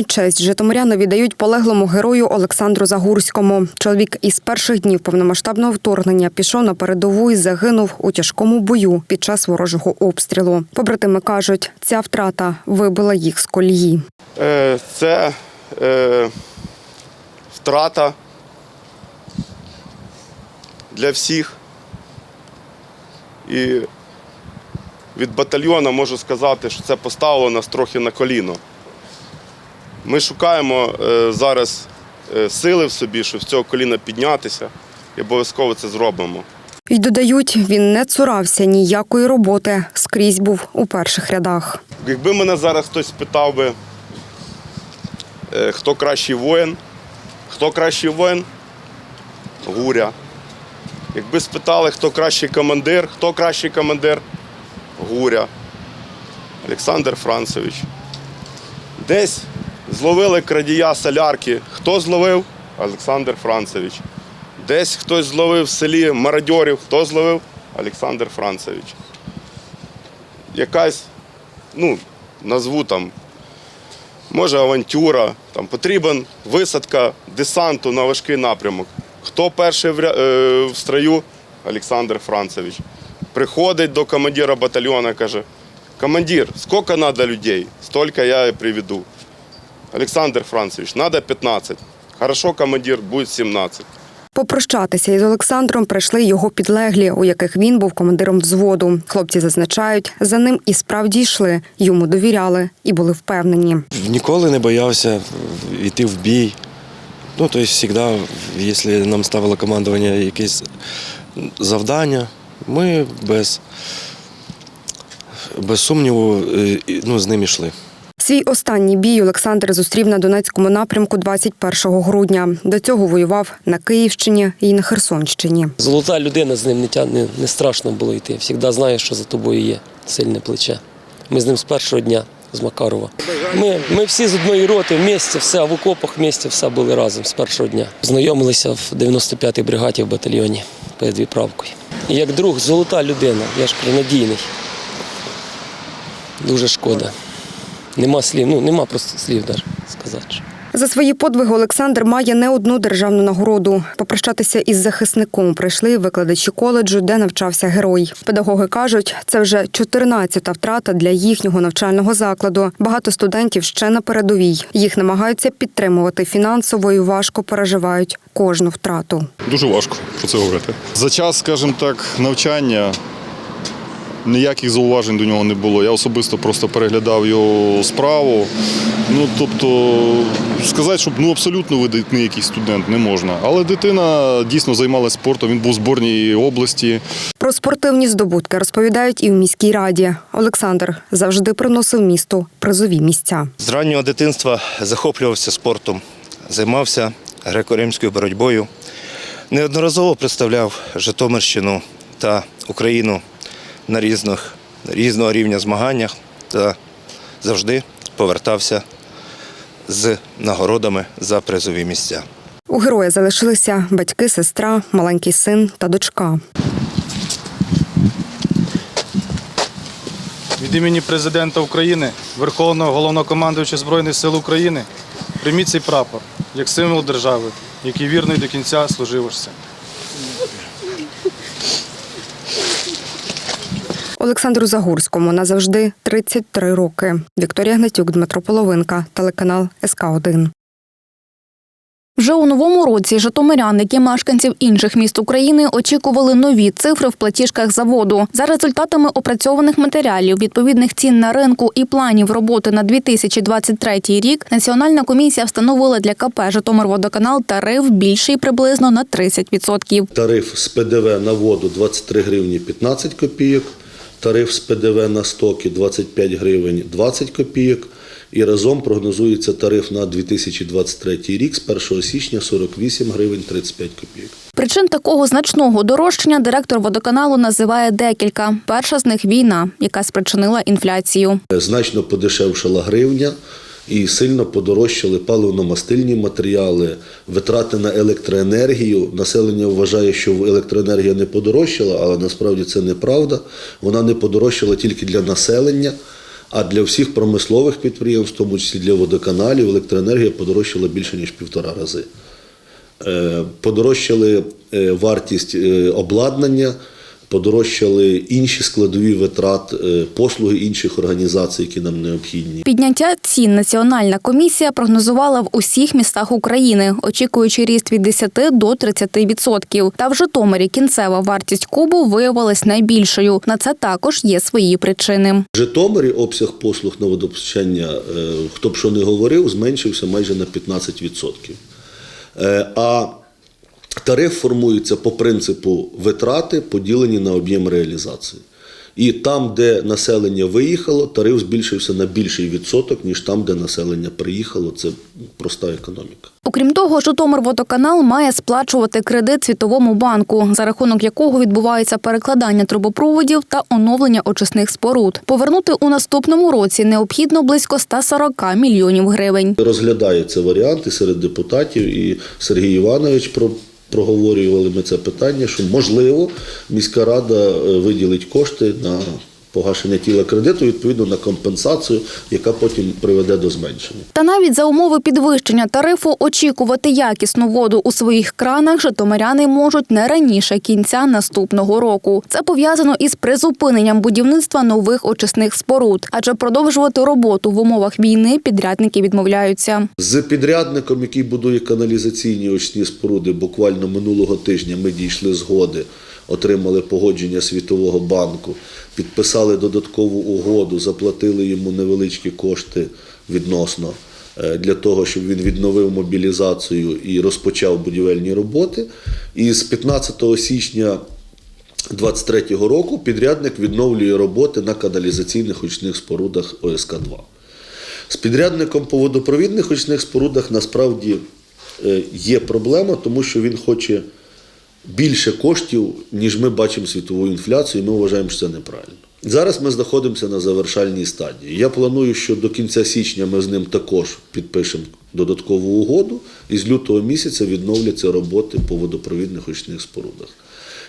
Останню честь житомиряни віддають полеглому герою Олександру Загурському. Чоловік із перших днів повномасштабного вторгнення пішов на передову і загинув у тяжкому бою під час ворожого обстрілу. Побратими кажуть, ця втрата вибила їх з колії. Е, Це е, втрата для всіх. І від батальйону можу сказати, що це поставило нас трохи на коліно. Ми шукаємо е, зараз е, сили в собі, щоб з цього коліна піднятися, і обов'язково це зробимо. І додають, він не цурався ніякої роботи, скрізь був у перших рядах. Якби мене зараз хтось спитав би, е, хто кращий воїн, хто кращий воїн? Гуря. Якби спитали, хто кращий командир, хто кращий командир? Гуря. Олександр Францевич. Десь зловили крадія солярки. Хто зловив? Олександр Францевич. Десь хтось зловив в селі мародьорів. Хто зловив? Олександр Францевич. Якась ну, назву там, може авантюра, там потрібен висадка десанту на важкий напрямок. Хто перший в, е, в строю? Олександр Францевич. Приходить до командира батальйону, каже, командир, скільки треба людей? Стільки я і приведу. Олександр Францевич, треба 15. Хорошо, командир, буде 17. Попрощатися із Олександром прийшли його підлеглі, у яких він був командиром взводу. Хлопці зазначають, за ним і справді йшли, йому довіряли і були впевнені. Ніколи не боявся йти в бій. Ну, тобто, завжди, якщо нам ставило командування якесь завдання, ми без, без сумніву е, ну, з ним йшли. Свій останній бій Олександр зустрів на Донецькому напрямку 21 грудня. До цього воював на Київщині і на Херсонщині. Золота людина з ним не, не, страшно було йти. Завжди знаєш, що за тобою є сильне плече. Ми з ним з першого дня, з Макарова. Ми, ми всі з одної роти в місті, все в окопах в все були разом з першого дня. Знайомилися в 95-й бригаді в батальйоні перед відправкою. Як друг, золота людина, я ж кажу, надійний. Дуже шкода. Нема слів, ну нема просто слів навіть сказати. За свої подвиги Олександр має не одну державну нагороду. Попрощатися із захисником прийшли викладачі коледжу, де навчався герой. Педагоги кажуть, це вже 14-та втрата для їхнього навчального закладу. Багато студентів ще на передовій. Їх намагаються підтримувати фінансово і важко переживають кожну втрату. Дуже важко про це говорити. За час, скажімо так, навчання ніяких зауважень до нього не було. Я особисто просто переглядав його справу. Ну, тобто, сказати, щоб ну, абсолютно видатний якийсь студент не можна. Але дитина дійсно займалася спортом, він був в зборній області. Про спортивні здобутки розповідають і в міській раді. Олександр завжди приносив місту призові місця. З раннього дитинства захоплювався спортом, займався греко-римською боротьбою. Неодноразово представляв Житомирщину та Україну на різних, різного рівня змаганнях та завжди повертався з нагородами за призові місця. У героя залишилися батьки, сестра, маленький син та дочка. Від імені президента України, Верховного головнокомандуюча Збройних сил України, прийміть цей прапор як символ держави, який вірно і до кінця служився. Олександру Загурському назавжди 33 роки. Вікторія Гнатюк, Дмитро Половинка, телеканал СК 1 Вже у новому році житомирян, які мешканців інших міст України, очікували нові цифри в платіжках за воду. За результатами опрацьованих матеріалів, відповідних цін на ринку і планів роботи на 2023 рік, Національна комісія встановила для КП «Житомирводоканал» тариф більший приблизно на 30%. Тариф з ПДВ на воду 23 гривні 15 копійок, тариф з ПДВ на стоки 25 гривень 20 копійок. І разом прогнозується тариф на 2023 рік з 1 січня 48 гривень 35 копійок. Причин такого значного дорожчання директор водоканалу називає декілька. Перша з них війна, яка спричинила інфляцію. Значно подешевшала гривня і сильно подорожчали паливно-мастильні матеріали, витрати на електроенергію. Населення вважає, що електроенергія не подорожчала, але насправді це неправда. Вона не подорожчала тільки для населення. А для всіх промислових підприємств, в тому числі для водоканалів, електроенергія подорожчала більше ніж півтора рази. Е, Подорожчали е, вартість е, обладнання, подорожчали інші складові витрат, е, послуги інших організацій, які нам необхідні. Підняття цін Національна комісія прогнозувала в усіх містах України, очікуючи ріст від 10 до 30 відсотків. Та в Житомирі кінцева вартість кубу виявилась найбільшою. На це також є свої причини. В Житомирі обсяг послуг на водопостачання, е, хто б що не говорив, зменшився майже на 15%. Е, А тариф формується по принципу витрати, поділені на об'єм реалізації. І там, де населення виїхало, тариф збільшився на більший відсоток, ніж там, де населення приїхало. Це проста економіка. Окрім того, Житомирводоканал має сплачувати кредит Світовому банку, за рахунок якого відбувається перекладання трубопроводів та оновлення очисних споруд. Повернути у наступному році необхідно близько 140 мільйонів гривень. Розглядаються варіанти серед депутатів, і Сергій Іванович. Проговорювали ми це питання, що можливо міська рада е, виділить кошти на погашення тіла кредиту, відповідно на компенсацію, яка потім приведе до зменшення. Та навіть за умови підвищення тарифу очікувати якісну воду у своїх кранах житомиряни можуть не раніше кінця наступного року. Це пов'язано із призупиненням будівництва нових очисних споруд, адже продовжувати роботу в умовах війни підрядники відмовляються. З підрядником, який будує каналізаційні очисні споруди, буквально минулого тижня ми дійшли згоди, отримали погодження Світового банку, підписали додаткову угоду, заплатили йому невеличкі кошти відносно е, для того, щоб він відновив мобілізацію і розпочав будівельні роботи. І з 15 січня 2023 року підрядник відновлює роботи на каналізаційних очисних спорудах ОСК-2. З підрядником по водопровідних очисних спорудах насправді е, є проблема, тому що він хоче більше коштів, ніж ми бачимо світову інфляцію, і ми вважаємо, що це неправильно. Зараз ми знаходимося на завершальній стадії. Я планую, що до кінця січня ми з ним також підпишемо додаткову угоду, і з лютого місяця відновляться роботи по водопровідних очисних спорудах.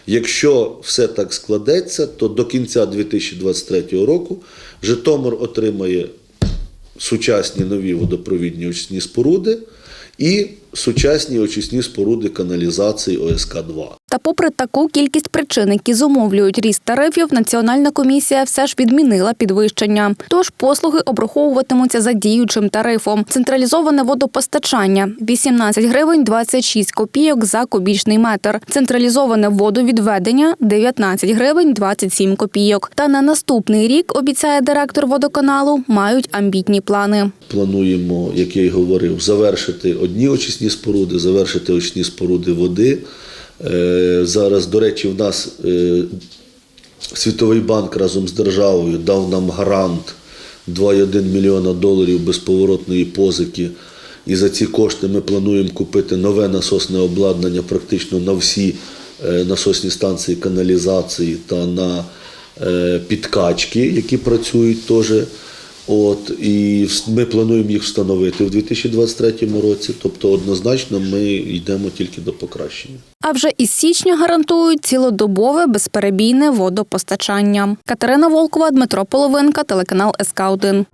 Якщо все так складеться, то до кінця 2023 року Житомир отримає сучасні нові водопровідні очисні споруди і сучасні очисні споруди каналізації ОСК-2. Та попри таку кількість причин, які зумовлюють ріст тарифів, Національна комісія все ж відмінила підвищення. Тож послуги обраховуватимуться за діючим тарифом. Централізоване водопостачання 18 гривень 26 копійок за кубічний метр. Централізоване водовідведення 19 гривень 27 копійок. Та на наступний рік, обіцяє директор водоканалу, мають амбітні плани. Плануємо, як я й говорив, завершити одні очисні споруди, завершити очисні споруди води. Е, Зараз, до речі, в нас е, Світовий банк разом з державою дав нам грант 2,1 мільйона доларів безповоротної позики. І за ці кошти ми плануємо купити нове насосне обладнання практично на всі е, насосні станції каналізації та на підкачки, які працюють теж. От, і ми плануємо їх встановити в 2023 році. Тобто однозначно ми йдемо тільки до покращення. А вже із січня гарантують цілодобове безперебійне водопостачання. Катерина Волкова, Дмитро Половинка, телеканал СК 1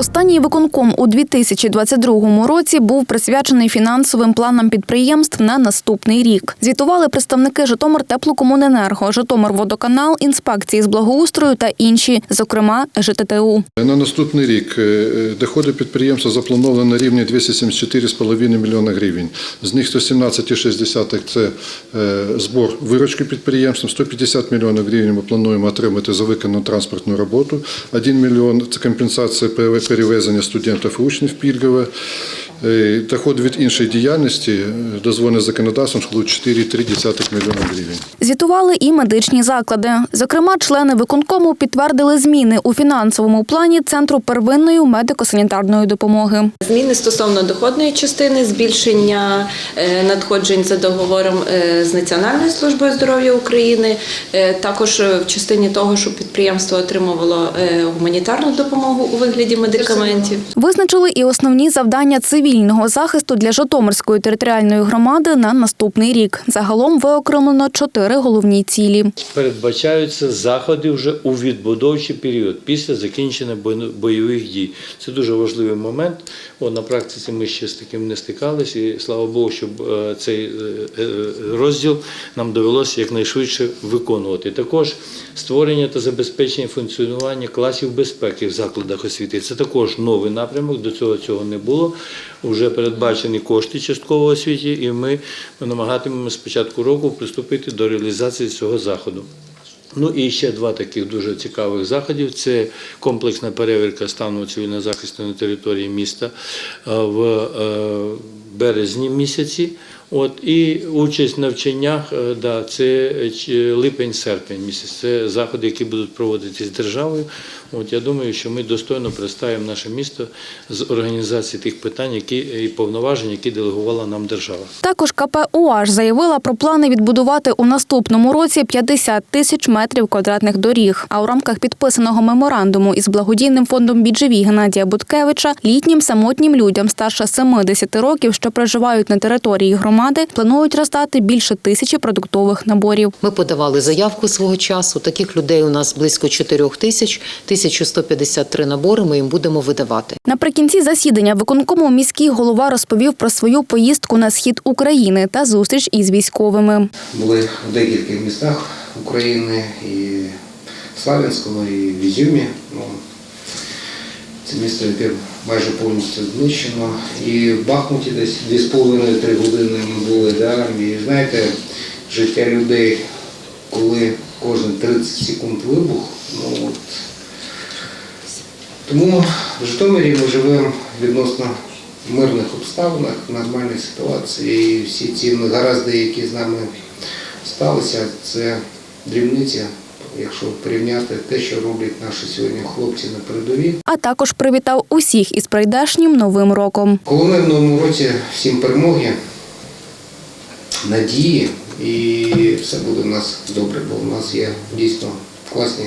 Останній виконком у 2022 році був присвячений фінансовим планам підприємств на наступний рік. Звітували представники Житомир Теплокомуненерго, Житомир Водоканал, інспекції з благоустрою та інші, зокрема ЖТТУ. На наступний рік е, доходи підприємства заплановано на рівні 274,5 мільйона гривень. З них 117,6 – це е, збор виручки підприємством, 150 мільйонів гривень ми плануємо отримати за виконану транспортну роботу, 1 мільйон – це компенсація перевезення студентів і учнів пільгове. Е, Доходи від іншої діяльності, е, дозволене законодавством, склад 4,3 мільйона гривень. Звітували і медичні заклади. Зокрема, члени виконкому підтвердили зміни у фінансовому плані Центру первинної медико-санітарної допомоги. Зміни стосовно доходної частини, збільшення е, надходжень за договором з Національною службою здоров'я України, також в частині того, щоб підприємство отримувало гуманітарну допомогу у вигляді медикаментів. Визначили і основні завдання цивільної цивільного захисту для Житомирської територіальної громади на наступний рік. Загалом виокремлено чотири головні цілі. передбачаються заходи вже у відбудовчий період після закінчення бой- бойових дій. Це дуже важливий момент. О, на практиці ми ще з таким не стикалися, і слава Богу, щоб е, цей е, е, розділ нам довелося якнайшвидше виконувати. Також створення та забезпечення функціонування класів безпеки в закладах освіти. Це також новий напрямок. До цього цього не було. Уже передбачені кошти частково освіті, і ми намагатимемо з початку року приступити до реалізації цього заходу. Ну і ще два таких дуже цікавих заходів: це комплексна перевірка стану цивільного захисту на території міста е, в е, березні місяці. От і участь в навчаннях, е, да, це липень-серпень місяць. Це заходи, які будуть проводитись державою. От я думаю, що ми достойно представимо наше місто з організації тих питань, які і повноважень, які делегувала нам держава. Також КП УАЖ заявила про плани відбудувати у наступному році 50 тисяч метрів квадратних доріг. А у рамках підписаного меморандуму із благодійним фондом «Біджеві» Геннадія Буткевича літнім самотнім людям старше 70 років, що проживають на території громади, планують роздати більше тисячі продуктових наборів. Ми подавали заявку свого часу. Таких людей у нас близько 4 тисяч, 1153 набори ми їм будемо видавати. Наприкінці засідання виконкому міський голова розповів про свою поїздку на схід України та зустріч із військовими. були в декількох містах України, і в Славянському, і в Ізюмі. Ну, це місто, яке майже повністю знищено. І в Бахмуті десь 2,5-3 години ми були. Да? І знаєте, життя людей, коли кожен 30 секунд вибух, ну от. Тому в Житомирі ми живемо відносно мирних обставинах, нормальній ситуації. І всі ці негаразди, які з нами сталися, це дрібниця, якщо порівняти те, що роблять наші сьогодні хлопці на передовій. А також привітав усіх із прийдешнім новим роком. Головне в новому році всім перемоги, надії і все буде в нас добре, бо в нас є дійсно класні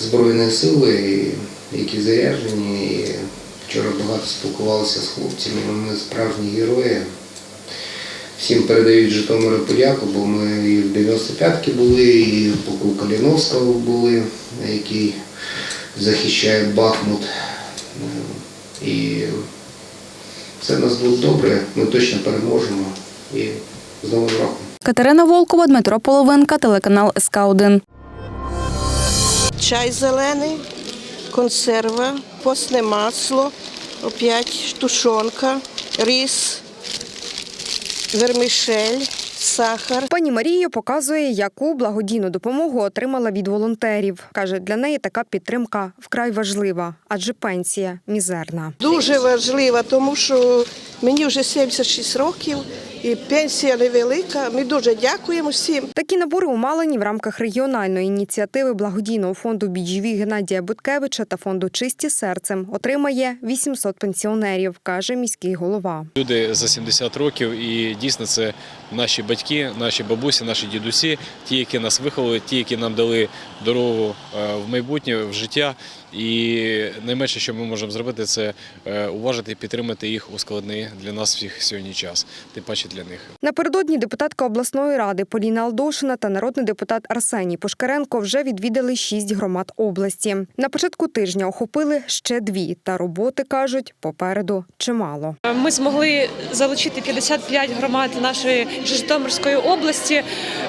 збройні сили, і які заряджені. І вчора багато спілкувалися з хлопцями, вони справжні герої. Всім передають Житомиру подяку, бо ми і в 95-ки були, і в полку Каліновського були, який захищає Бахмут. І все нас буде добре, ми точно переможемо. І з Новим роком. Катерина Волкова, Дмитро Половинка, телеканал СК 1 чай зелений, консерва, постне масло, опять тушонка, рис, вермішель, сахар. Пані Марія показує, яку благодійну допомогу отримала від волонтерів. Каже, для неї така підтримка вкрай важлива, адже пенсія мізерна. Дуже важлива, тому що мені вже 76 років і пенсія невелика. Ми дуже дякуємо всім. Такі набори у Малині в рамках регіональної ініціативи благодійного фонду «Біджіві» Геннадія Буткевича та фонду Чисті серцем отримає 800 пенсіонерів, каже міський голова. Люди за 70 років, і дійсно це наші батьки, наші бабусі, наші дідусі, ті, які нас виховали, ті, які нам дали дорогу е, в майбутнє, в життя. І найменше, що ми можемо зробити, це е, уважити і підтримати їх у складний для нас всіх сьогодні час, тим паче для них. Напередодні депутатка обласної ради Поліна Алдошина та народний депутат Арсеній Пушкаренко вже відвідали шість громад області. На початку тижня охопили ще дві, та роботи кажуть попереду чимало. Ми змогли залучити 55 громад нашої Житомирської області.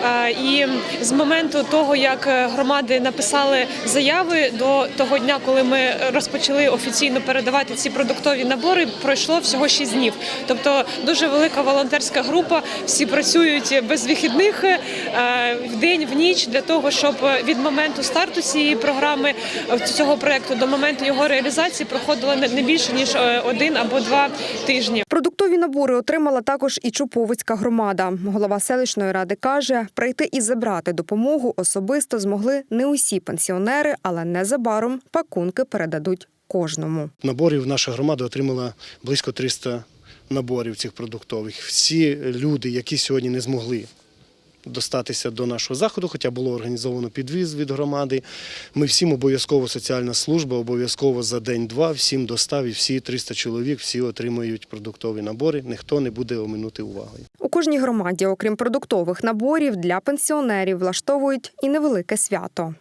Е, І з моменту того, як громади написали заяви до того дня, коли ми розпочали офіційно передавати ці продуктові набори, пройшло всього 6 днів. Тобто дуже велика волонтерська група. Всі працюють без вихідних е, в день, в ніч для того, щоб від моменту старту цієї програми е, цього проекту до моменту його реалізації проходило не не більше ніж е, один або два тижні. Продуктові набори отримала також і Чуповицька громада. Голова селищної ради каже, прийти і забрати допомогу особисто змогли не усі пенсіонери, але незабаром пакунки передадуть кожному. Наборів наша громада отримала близько 300 наборів цих продуктових. Всі люди, які сьогодні не змогли достатися до нашого заходу, хоча було організовано підвіз від громади. Ми всім обов'язково соціальна служба, обов'язково за день-два всім достав і всі 300 чоловік всі отримують продуктові набори. Ніхто не буде оминути увагою. У кожній громаді, окрім продуктових наборів, для пенсіонерів влаштовують і невелике свято.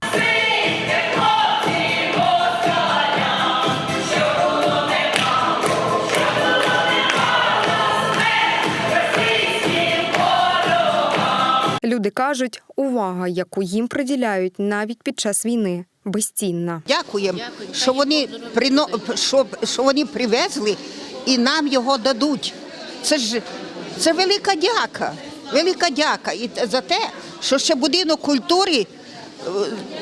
Люди кажуть, увага, яку їм приділяють навіть під час війни, безцінна. Дякуємо, що вони прино... що, що вони привезли і нам його дадуть. Це ж це велика дяка. Велика дяка. І за те, що ще будинок культури е,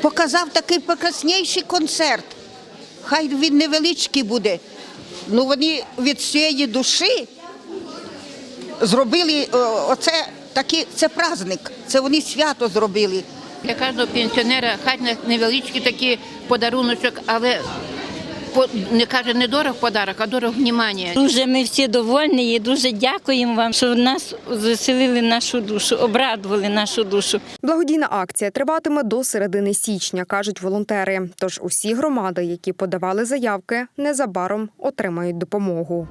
показав такий прекрасніший концерт. Хай він невеличкий буде. Ну вони від цієї душі зробили е, оце такий, це праздник. Це вони свято зробили. Для кожного пенсіонера хай не- невеличкий такий подаруночок, але по- не каже не дорог подарок, а дорог внимання. Дуже ми всі довольні і дуже дякуємо вам, що нас заселили нашу душу, обрадували нашу душу. Благодійна акція триватиме до середини січня, кажуть волонтери. Тож усі громади, які подавали заявки, незабаром отримають допомогу.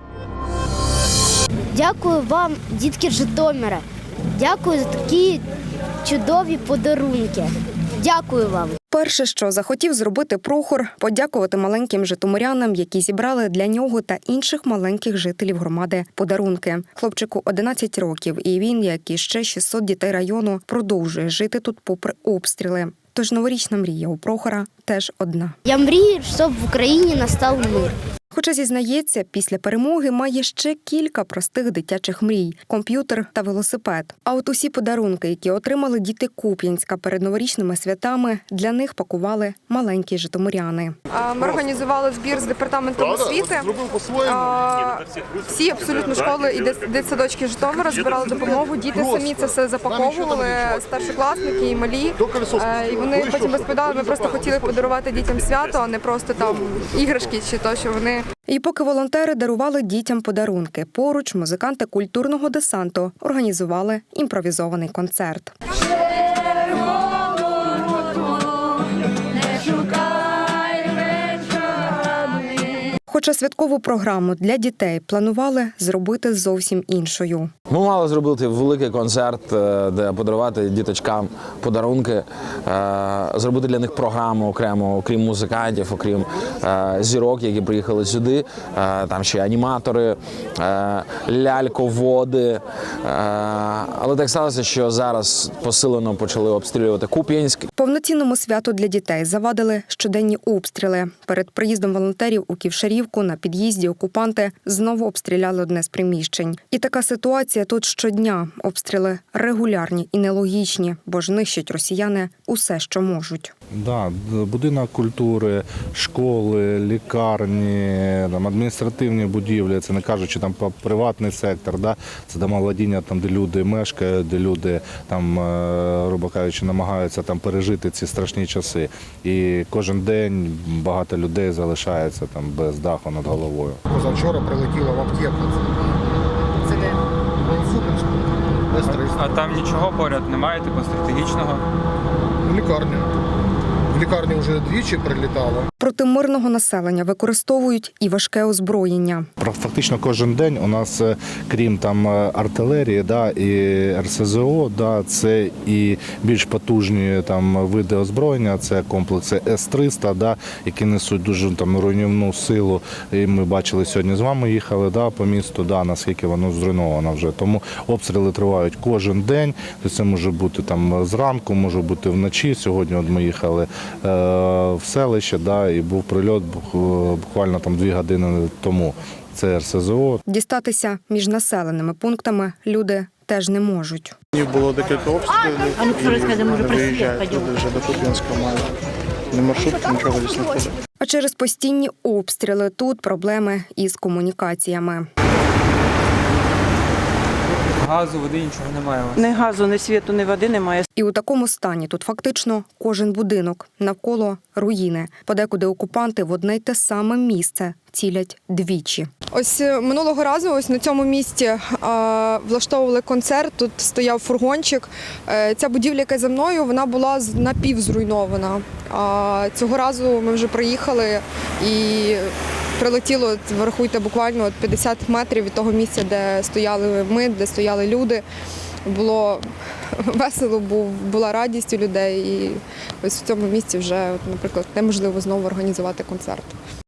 Дякую вам, дітки Житомира. Дякую за такі чудові подарунки. Дякую вам. Перше, що захотів зробити Прохор, подякувати маленьким житомирянам, які зібрали для нього та інших маленьких жителів громади подарунки. Хлопчику 11 років, і він, як і ще 600 дітей району, продовжує жити тут попри обстріли. Тож новорічна мрія у Прохора теж одна. Я мрію, щоб в Україні настав мир. Хоча зізнається, після перемоги має ще кілька простих дитячих мрій: комп'ютер та велосипед. А от усі подарунки, які отримали діти Куп'янська перед новорічними святами, для них пакували маленькі житомиряни. Ми організували збір з департаментом освіти. Всі абсолютно школи і дит- дитсадочки Житомира збирали допомогу. Діти самі це все запаковували, старшокласники і малі. Е, І вони потім розповідали, ми просто хотіли подарувати дітям свято, а не просто там іграшки чи то, що вони І поки волонтери дарували дітям подарунки, поруч музиканти культурного десанту організували імпровізований концерт. Хоча святкову програму для дітей планували зробити зовсім іншою. Ми мали зробити великий концерт, е, де подарувати діточкам подарунки, е, зробити для них програму окремо, окрім музикантів, окрім е, зірок, які приїхали сюди. Там ще аніматори, ляльководи. Але так сталося, що зараз посилено почали обстрілювати Куп'янськ. Повноцінному святу для дітей завадили щоденні обстріли. Перед приїздом волонтерів у Ківшарівку на під'їзді окупанти знову обстріляли одне з приміщень. І така ситуація тут щодня. Обстріли регулярні і нелогічні, бо ж нищать росіяни усе, що можуть. Да, будинок культури, школи, лікарні, там, адміністративні будівлі, це не кажучи там про приватний сектор, да, це дома владіння, там, де люди мешкають, де люди там, е, грубо кажучи, намагаються там пережити ці страшні часи. І кожен день багато людей залишається там без даху над головою. Позавчора прилетіло в аптеку. Це де? А там нічого поряд немає, типу стратегічного. В лікарню. В лікарню вже двічі прилітало. Проти мирного населення використовують і важке озброєння. Фактично кожен день у нас, е, крім там е, артилерії, да, і РСЗО, да, це і більш потужні там види озброєння, це комплекси С-300, да, які несуть дуже там руйнівну силу. І ми бачили сьогодні з вами їхали да, по місту, да, наскільки воно зруйновано вже. Тому обстріли тривають кожен день. Це може бути там зранку, може бути вночі. Сьогодні от ми їхали в селище, да, і був прильот буквально там дві години тому. Це РСЗО. Дістатися між населеними пунктами люди теж не можуть. Було декілька обстрілів. А ну, що розкажи, може, про світ Виїжджають пойдемо? туди вже до Куп'янська майже. Не маршрутки, нічого десь не ходить. А через постійні обстріли тут проблеми із комунікаціями. Газу, води нічого немає. у вас. Ні газу, ні світу, ні води немає. І у такому стані тут фактично кожен будинок навколо руїни. Подекуди окупанти в одне й те саме місце цілять двічі. Ось е, минулого разу, ось на цьому місці е, влаштовували концерт. Тут стояв фургончик. Е, ця будівля, яка за мною, вона була з- напівзруйнована. А цього разу ми вже приїхали і прилетіло, врахуйте, буквально от 50 метрів від того місця, де стояли ми, де стояли люди. Було весело, була радість у людей. І ось в цьому місці вже, наприклад, неможливо знову організувати концерт.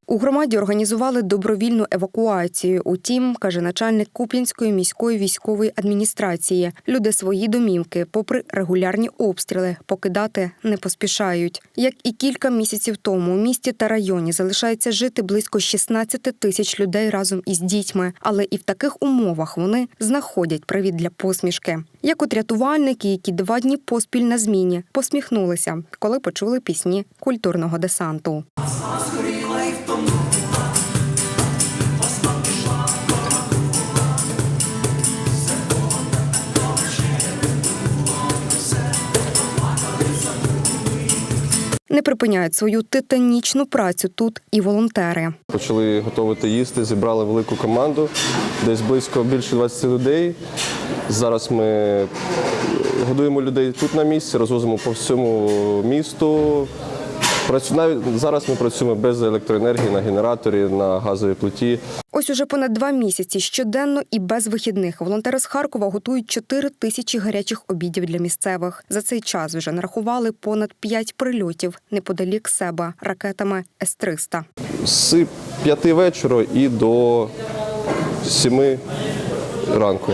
У громаді організували добровільну евакуацію. Утім, каже начальник Куп'янської міської військової адміністрації, люди свої домівки, попри регулярні обстріли, покидати не поспішають. Як і кілька місяців тому у місті та районі залишається жити близько 16 тисяч людей разом із дітьми, але і в таких умовах вони знаходять привід для посмішки. Як от рятувальники, які два дні поспіль на зміні посміхнулися, коли почули пісні культурного десанту. Не припиняють свою титанічну працю тут і волонтери. Почали готувати їсти, зібрали велику команду, десь близько більше 20 людей. Зараз ми годуємо людей тут на місці, розвозимо по всьому місту. Працю- Навіть зараз ми працюємо без електроенергії на генераторі, на газовій плиті. Ось уже понад два місяці щоденно і без вихідних волонтери з Харкова готують 4 тисячі гарячих обідів для місцевих. За цей час вже нарахували понад 5 прильотів неподалік себе ракетами С-300. З 5 вечора і до 7 ранку.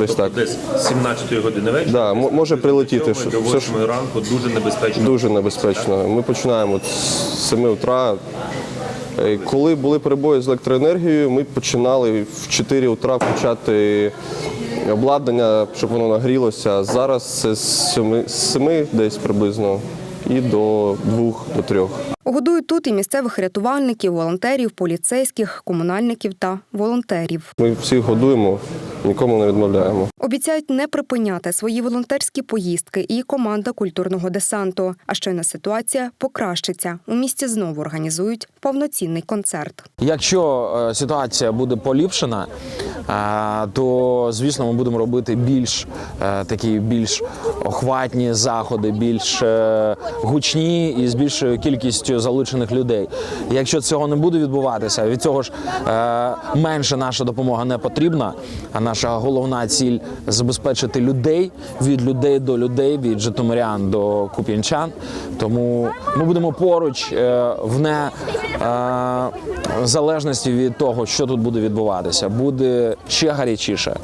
Десь так. Десь 17 години вечора. Да, може прилетіти. До 8 що- ранку дуже небезпечно. Дуже небезпечно. Ми починаємо от з 7 утра. Е, Коли були перебої з електроенергією, ми починали в 4 утра включати обладнання, щоб воно нагрілося. Зараз це з 7, з 7 десь приблизно і до 2 до 3. Годують тут і місцевих рятувальників, волонтерів, поліцейських, комунальників та волонтерів. Ми всіх годуємо, нікому не відмовляємо. Обіцяють не припиняти свої волонтерські поїздки і команда культурного десанту. А щойно ситуація покращиться. У місті знову організують повноцінний концерт. Якщо е, ситуація буде поліпшена, е, то звісно ми будемо робити більш е, такі більш охватні заходи, більш гучні і з більшою кількістю залучених людей. Якщо цього не буде відбуватися, від цього ж е, менше наша допомога не потрібна. А наша головна ціль забезпечити людей від людей до людей, від житомирян до куп'янчан. Тому ми будемо поруч е, в не е, залежності від того, що тут буде відбуватися. Буде ще гарячіше.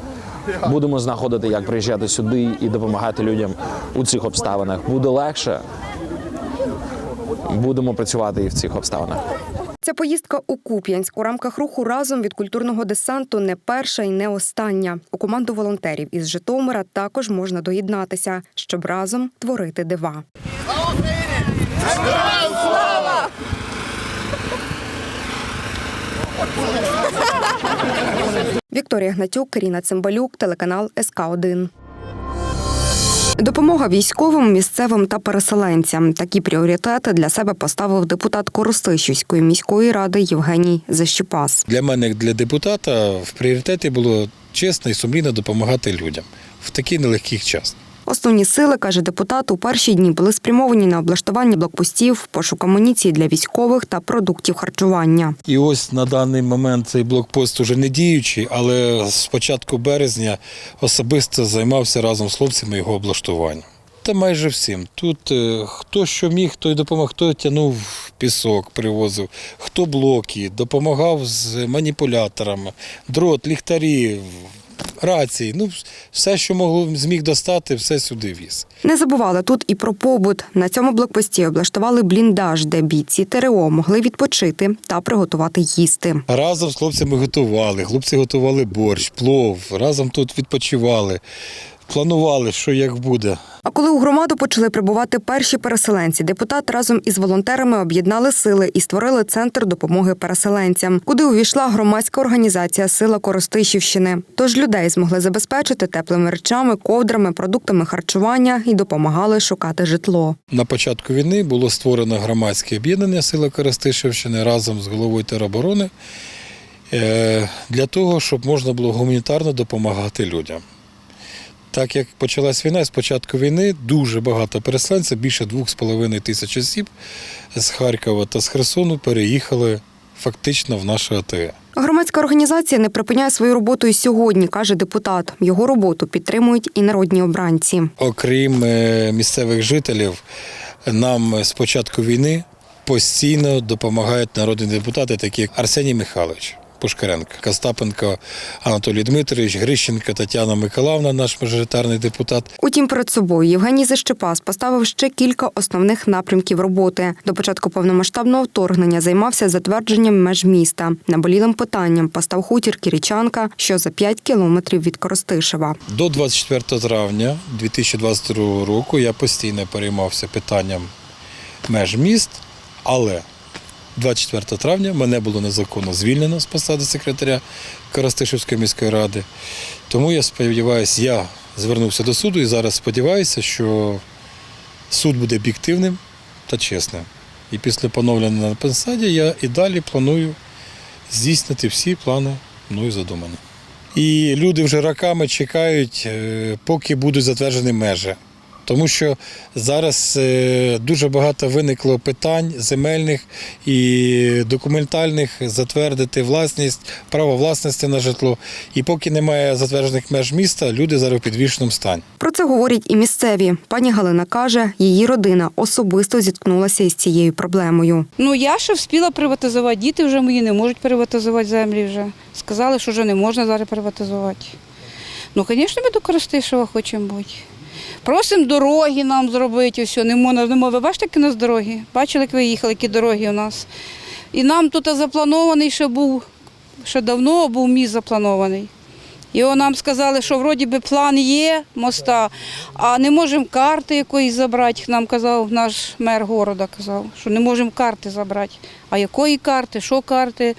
Будемо знаходити, як приїжджати сюди і допомагати людям у цих обставинах. Буде легше. Будемо працювати і в цих обставинах. Ця поїздка у Куп'янськ у рамках руху разом від культурного десанту не перша і не остання. У команду волонтерів із Житомира також можна доєднатися, щоб разом творити дива. Вікторія Гнатюк, Каріна Цимбалюк, телеканал СК 1 Допомога військовим, місцевим та переселенцям. Такі пріоритети для себе поставив депутат Коростишівської міської ради Євгеній Защіпас. Для мене, для депутата, в пріоритеті було чесно і сумлінно допомагати людям в такий нелегкий час. Основні сили, каже депутат, у перші дні були спрямовані на облаштування блокпостів, пошук амуніції для військових та продуктів харчування. І ось на даний момент цей блокпост уже не діючий, але з початку березня особисто займався разом з хлопцями його облаштуванням. Та майже всім. Тут е, хто що міг, той допомог, хто тягнув пісок, привозив, хто блоки, допомагав з маніпуляторами, дрот, ліхтарі, рації. Ну, все, що могло зміг достати, все сюди віз. Не забували тут і про побут. На цьому блокпості облаштували бліндаж, де бійці ТРО могли відпочити та приготувати їсти. Разом з хлопцями готували. Хлопці готували борщ, плов, разом тут відпочивали, планували, що як буде. А коли у громаду почали прибувати перші переселенці, депутат разом із волонтерами об'єднали сили і створили центр допомоги переселенцям, куди увійшла громадська організація Сила Коростишівщини. Тож людей змогли забезпечити теплими речами, ковдрами, продуктами харчування і допомагали шукати житло. На початку війни було створено громадське об'єднання Сила Коростишівщини разом з головою тероборони е, для того, щоб можна було гуманітарно допомагати людям. Так як почалась війна, з початку війни дуже багато переселенців, більше 2,5 тисяч осіб з Харкова та з Херсону переїхали фактично в нашу АТЕ. Громадська організація не припиняє свою роботу і сьогодні, каже депутат. Його роботу підтримують і народні обранці. Окрім е, місцевих жителів, нам з початку війни постійно допомагають народні депутати, такі як Арсеній Михайлович. Пушкаренко, Костапенко Анатолій Дмитрович, Грищенко Тетяна Миколаївна, наш мажоритарний депутат. Утім, перед собою Євгеній Защепас поставив ще кілька основних напрямків роботи. До початку повномасштабного вторгнення займався затвердженням меж міста. Наболілим питанням постав хутір Кірічанка, що за 5 кілометрів від Коростишева. До 24 травня 2022 року я постійно переймався питанням меж міст, але 24 травня мене було незаконно звільнено з посади секретаря Коростишівської міської ради. Тому я сподіваюся, я звернувся до суду і зараз сподіваюся, що суд буде об'єктивним та чесним. І після поновлення на посаді я і далі планую здійснити всі плани мною задумані. І люди вже роками чекають, е, поки будуть затверджені межі. Тому що зараз е, дуже багато виникло питань земельних і документальних затвердити власність, право власності на житло. І поки немає затверджених меж міста, люди зараз у підвішеному стані. Про це говорять і місцеві. Пані Галина каже, її родина особисто зіткнулася із цією проблемою. Ну я ще встигла приватизувати. Діти вже мої не можуть приватизувати землі вже. Сказали, що вже не можна зараз приватизувати. Ну, звісно, ми до Коростишева хочемо бути. Просимо дороги нам зробити, все, не можна, не можна. Ви бачите, які у нас дороги? Бачили, як ви їхали, які дороги у нас. І нам тут запланований ще був, ще давно був міст запланований. Його нам сказали, що вроді би план є моста, а не можемо карти якоїсь забрати. Нам казав наш мер города, казав, що не можемо карти забрати. А якої карти, що карти,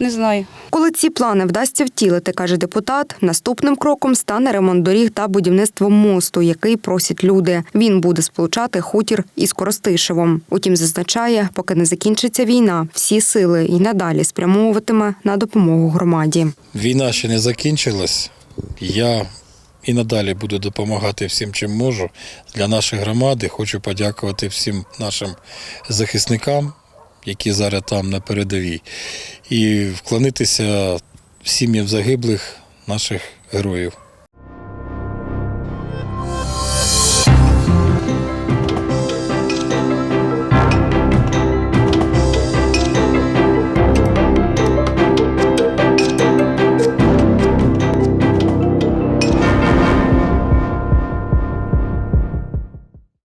не знаю. Коли ці плани вдасться втілити, каже депутат, наступним кроком стане ремонт доріг та будівництво мосту, який просять люди. Він буде сполучати хутір із Коростишевом. Утім, зазначає, поки не закінчиться війна, всі сили і надалі спрямовуватиме на допомогу громаді. Війна ще не закінчилась. Я і надалі буду допомагати всім, чим можу для нашої громади. Хочу подякувати всім нашим захисникам, які зараз там на передовій, і вклонитися сім'ям загиблих наших героїв.